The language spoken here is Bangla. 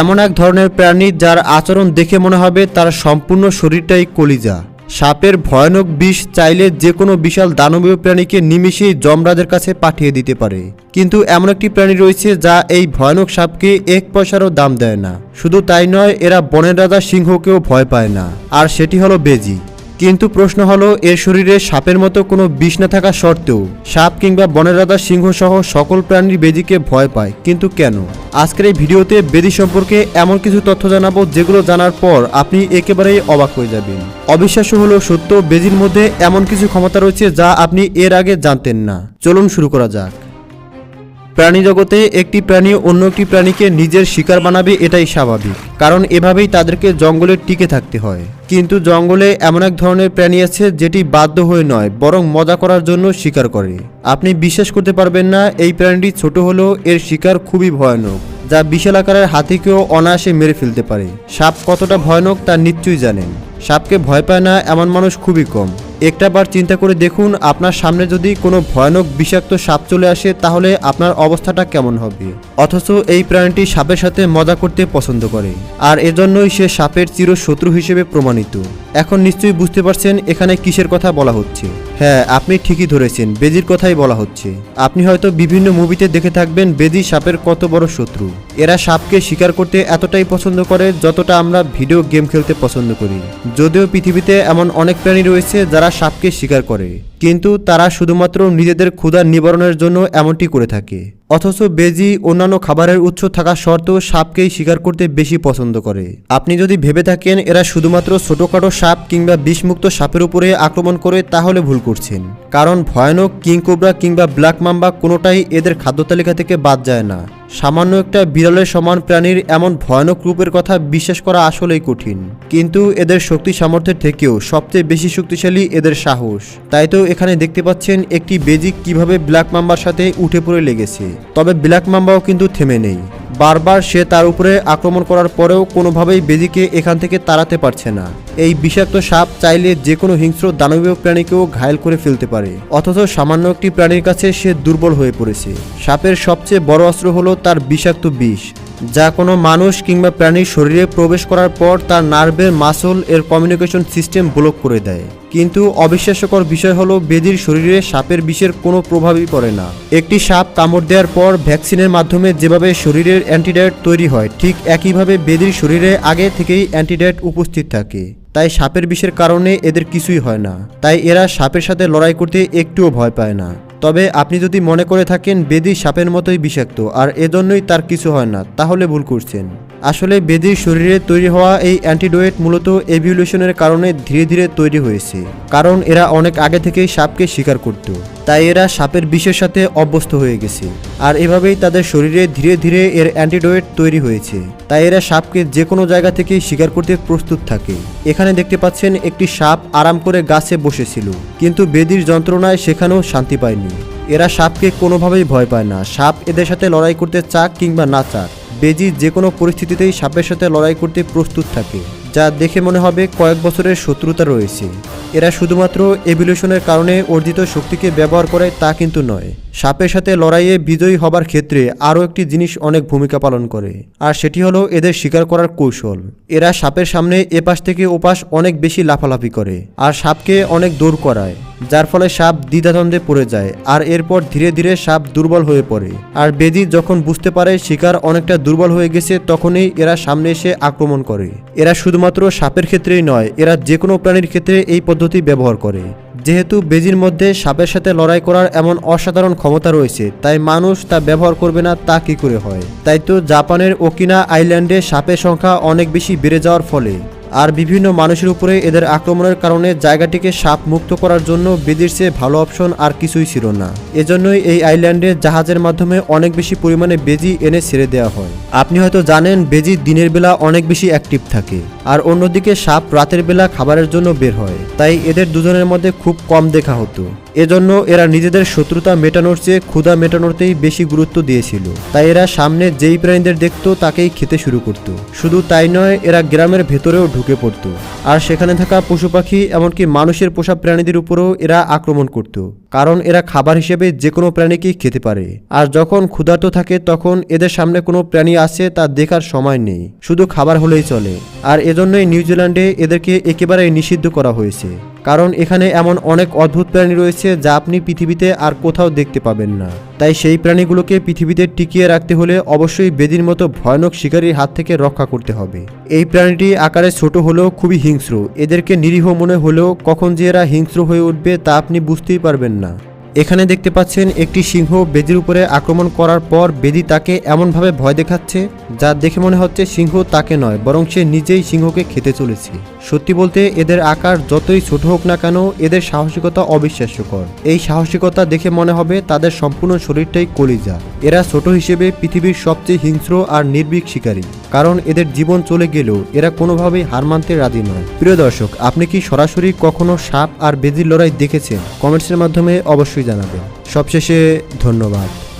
এমন এক ধরনের প্রাণী যার আচরণ দেখে মনে হবে তার সম্পূর্ণ শরীরটাই কলিজা। সাপের ভয়ানক বিষ চাইলে যে কোনো বিশাল দানবীয় প্রাণীকে নিমিশেই যমরাজের কাছে পাঠিয়ে দিতে পারে। কিন্তু এমন একটি প্রাণী রয়েছে যা এই ভয়ানক সাপকে এক পয়সারও দাম দেয় না। শুধু তাই নয়, এরা বনের রাজা সিংহকেও ভয় পায় না। আর সেটি হলো বেজি। কিন্তু প্রশ্ন হলো এর শরীরে সাপের মতো কোনো বিষ না থাকা সত্ত্বেও, সাপ কিংবা বনের রাজা সিংহ সহ সকল প্রাণীর বেদিকে ভয় পায়। কিন্তু কেন? আজকের এই ভিডিওতে বেদি সম্পর্কে এমন কিছু তথ্য জানাব যেগুলো জানার পর আপনি একেবারেই অবাক হয়ে যাবেন। অবিশ্বাস্য হলো সত্য, বেদির মধ্যে এমন কিছু ক্ষমতা রয়েছে যা আপনি এর আগে জানতেন না। চলুন শুরু করা যাক। প্রাণী জগতে একটি প্রাণী অন্য একটি প্রাণীকে নিজের শিকার বানাবে এটাই স্বাভাবিক। কারণ এভাবেই তাদেরকে জঙ্গলে টিকে থাকতে হয়। কিন্তু জঙ্গলে এমন এক ধরনের প্রাণী আছে যেটি বাধ্য হয়ে নয়, বরং মজা করার জন্য শিকার করে। আপনি বিশ্বাস করতে পারবেন না, এই প্রাণীটি ছোট হলেও এর শিকার খুবই ভয়ানক, যা বিশাল আকারের হাতিকেও অনায়াসে মেরে ফেলতে পারে। সাপ কতটা ভয়ানক তা নিশ্চয়ই জানেন। সাপকে ভয় পায় না এমন মানুষ খুবই কম। একটা বার চিন্তা করে দেখুন, আপনার সামনে যদি কোনো ভয়ানক বিষাক্ত সাপ চলে আসে, তাহলে আপনার অবস্থাটা কেমন হবে? অথচ এই প্রাণীটি সাপের সাথে মজা করতে পছন্দ করে। আর এজন্যই সে সাপের চিরশত্রু হিসেবে প্রমাণিত। এখন নিশ্চয়ই বুঝতে পারছেন এখানে কিসের কথা বলা হচ্ছে। হ্যাঁ আপনি ঠিকই ধরেছেন, বেজির কথাই বলা হচ্ছে। আপনি হয়তো বিভিন্ন মুভিতে দেখে থাকবেন, বেজি সাপের কত বড় শত্রু। এরা সাপকে শিকার করতে এতটাই পছন্দ করে যতটা আমরা ভিডিও গেম খেলতে পছন্দ করি। যদিও পৃথিবীতে এমন অনেক প্রাণী রয়েছে যারা সাপকে শিকার করে, কিন্তু তারা শুধুমাত্র নিজেদের ক্ষুধা নিবারণের জন্য এমনটি করে থাকে। অথচ বেজি অন্যান্য খাবারের উৎস থাকা সত্ত্বেও সাপকেই শিকার করতে বেশি পছন্দ করে। আপনি যদি ভেবে থাকেন এরা শুধুমাত্র ছোটোখাটো সাপ কিংবা বিষমুক্ত সাপের উপরে আক্রমণ করে তাহলে ভুল করছেন। কারণ ভয়ানক কিংকোবরা কিংবা ব্ল্যাক মাম্বা কোনোটাই এদের খাদ্য তালিকা থেকে বাদ যায় না। সামান্য একটা বিড়ালের সমান প্রাণীর এমন ভয়ানক রূপের কথা বিশ্বাস করা আসলেই কঠিন। কিন্তু এদের শক্তি সামর্থ্যের থেকেও সবচেয়ে বেশি শক্তিশালী এদের সাহস। তাই তো এখানে দেখতে পাচ্ছেন একটি বেজিক কীভাবে ব্ল্যাক মাম্বার সাথে উঠে পড়ে লেগেছে। তবে ব্ল্যাক মাম্বাও কিন্তু থেমে নেই। বারবার সে তার উপরে আক্রমণ করার পরেও কোনোভাবেই বেদিকে এখান থেকে তাড়াতে পারছে না। এই বিষাক্ত সাপ চাইলে যে কোনো হিংস্র দানবীয় প্রাণীকেও ঘায়ল করে ফেলতে পারে। অথচ সামান্য একটি প্রাণীর কাছে সে দুর্বল হয়ে পড়েছে। সাপের সবচেয়ে বড় অস্ত্র হলো তার বিষাক্ত বিষ। যা কোনো মানুষ কিংবা প্রাণীর শরীরে প্রবেশ করার পর তার নার্ভের মাসল এর কমিউনিকেশন সিস্টেম ব্লক করে দেয়। কিন্তু অবিশ্বাস্যকর বিষয় হলো, বেদির শরীরে সাপের বিষের কোনো প্রভাবই পড়ে না। একটি সাপ কামড় দেওয়ার পর ভ্যাকসিনের মাধ্যমে যেভাবে শরীরের অ্যান্টিডায়েট তৈরি হয়, ঠিক একইভাবে বেদির শরীরে আগে থেকেই অ্যান্টিডায়েট উপস্থিত থাকে। তাই সাপের বিষের কারণে এদের কিছুই হয় না। তাই এরা সাপের সাথে লড়াই করতে একটুও ভয় পায় না। তবে আপনি যদি মনে করে থাকেন বেদি সাপের মতোই বিষাক্ত, আর এজন্যই তার কিছু হয় না, তাহলে ভুল করছেন। আসলে বেদির শরীরে তৈরি হওয়া এই অ্যান্টিডোয়েট মূলত এভিউলেশনের কারণে ধীরে ধীরে তৈরি হয়েছে, কারণ এরা অনেক আগে থেকেই সাপকে শিকার করত। তাই এরা সাপের বিষের সাথে অভ্যস্ত হয়ে গেছে, আর এভাবেই তাদের শরীরে ধীরে ধীরে এর অ্যান্টিডোয়েট তৈরি হয়েছে। তাই এরা সাপকে যে কোনো জায়গা থেকেই শিকার করতে প্রস্তুত থাকে। এখানে দেখতে পাচ্ছেন একটি সাপ আরাম করে গাছে বসেছিল, কিন্তু বেদির যন্ত্রণায় সেখানেও শান্তি পায়নি। এরা সাপকে কোনোভাবেই ভয় পায় না। সাপ এদের সাথে লড়াই করতে চাক কিংবা না চাক। বেজি যে কোনো পরিস্থিতিতেই সাপের সাথে লড়াই করতে প্রস্তুত থাকে, যা দেখে মনে হবে কয়েক বছরের শত্রুতা রয়েছে। এরা শুধুমাত্র এভিলিউশনের কারণে অর্জিত শক্তিকে ব্যবহার করে তা কিন্তু নয়। সাপের সাথে লড়াইয়ে বিজয়ী হবার ক্ষেত্রে আরও একটি জিনিস অনেক ভূমিকা পালন করে, আর সেটি হলো এদের শিকার করার কৌশল। এরা সাপের সামনে এপাশ থেকে ওপাশ অনেক বেশি লাফালাফি করে, আর সাপকে অনেক দৌড় করায়, যার ফলে সাপ দ্বিধাদ্বন্দ্বে পড়ে যায়, আর এরপর ধীরে ধীরে সাপ দুর্বল হয়ে পড়ে। আর বেদি যখন বুঝতে পারে শিকার অনেকটা দুর্বল হয়ে গেছে, তখনই এরা সামনে এসে আক্রমণ করে। এরা শুধুমাত্র সাপের ক্ষেত্রেই নয়, এরা যে কোনো প্রাণীর ক্ষেত্রে এই পদ্ধতি ব্যবহার করে। যেহেতু বেজির মধ্যে সাপের সাথে লড়াই করার এমন অসাধারণ ক্ষমতা রয়েছে, তাই মানুষ তা ব্যবহার করবে না, তা কি করে হয়? তাই তো জাপানের ওকিনা আইল্যান্ডে সাপের সংখ্যা অনেক বেশি বেড়ে যাওয়ার ফলে। আর বিভিন্ন মানুষের উপরে এদের আক্রমণের কারণে জায়গাটিকে সাপ মুক্ত করার জন্য বেদির চেয়ে ভালো অপশন আর কিছুই ছিল না। এজন্যই এই আইল্যান্ডে জাহাজের মাধ্যমে অনেক বেশি পরিমাণে বেজি এনে ছেড়ে দেওয়া হয়। আপনি হয়তো জানেন, বেজি দিনের বেলা অনেক বেশি অ্যাক্টিভ থাকে আর অন্যদিকে সাপ রাতের বেলা খাবারের জন্য বের হয়। তাই এদের দুজনের মধ্যে খুব কম দেখা হতো। এজন্য এরা নিজেদের শত্রুতা মেটানোর চেয়ে ক্ষুধা মেটানোতেই বেশি গুরুত্ব দিয়েছিল। তাই এরা সামনে যেই প্রাণীদের দেখত, তাকেই খেতে শুরু করত। শুধু তাই নয়, এরা গ্রামের ভেতরেও ঢুকে পড়তো। আর সেখানে থাকা পশু পাখি এমনকি মানুষের পোষা প্রাণীদের উপরও এরা আক্রমণ করত। কারণ এরা খাবার হিসেবে যে কোনো প্রাণীকেই খেতে পারে। আর যখন ক্ষুধার্ত থাকে, তখন এদের সামনে কোনো প্রাণী আসে তা দেখার সময় নেই। শুধু খাবার হলেই চলে। আর এজন্যই নিউজিল্যান্ডে এদেরকে একেবারে নিষিদ্ধ করা হয়েছে। কারণ এখানে এমন অনেক অদ্ভুত প্রাণী রয়েছে যা আপনি পৃথিবীতে আর কোথাও দেখতে পাবেন না। তাই সেই প্রাণীগুলোকে পৃথিবীতে টিকিয়ে রাখতে হলে অবশ্যই বেদির মতো ভয়ানক শিকারীর হাত থেকে রক্ষা করতে হবে। এই প্রাণীটি আকারে ছোট হলেও খুবই হিংস্র। এদেরকে নিরীহ মনে হলেও কখন যে এরা হিংস্র হয়ে উঠবে তা আপনি বুঝতেই পারবেন না। না এখানে দেখতে পাচ্ছেন একটি সিংহ বেদির উপরে আক্রমণ করার পর বেদি তাকে এমনভাবে ভয় দেখাচ্ছে যা দেখে মনে হচ্ছে সিংহ তাকে নয়, বরং সে নিজেই সিংহকে খেতে চলেছে। সত্যি বলতে এদের আকার যতই ছোট হোক না কেন, এদের সাহসিকতা অবিশ্বাস্যকর। এই সাহসিকতা দেখে মনে হবে তাদের সম্পূর্ণ শরীরটাই কলিজা। এরা ছোট হিসেবে পৃথিবীর সবচেয়ে হিংস্র আর নির্ভীক শিকারী, কারণ এদের জীবন চলে গেলেও এরা কোনোভাবেই হার মানতে রাজি নয়। প্রিয় দর্শক, আপনি কি সরাসরি কখনো সাপ আর বেদির লড়াই দেখেছেন? কমেন্টসের মাধ্যমে অবশ্যই জানাবেন। সবশেষে ধন্যবাদ।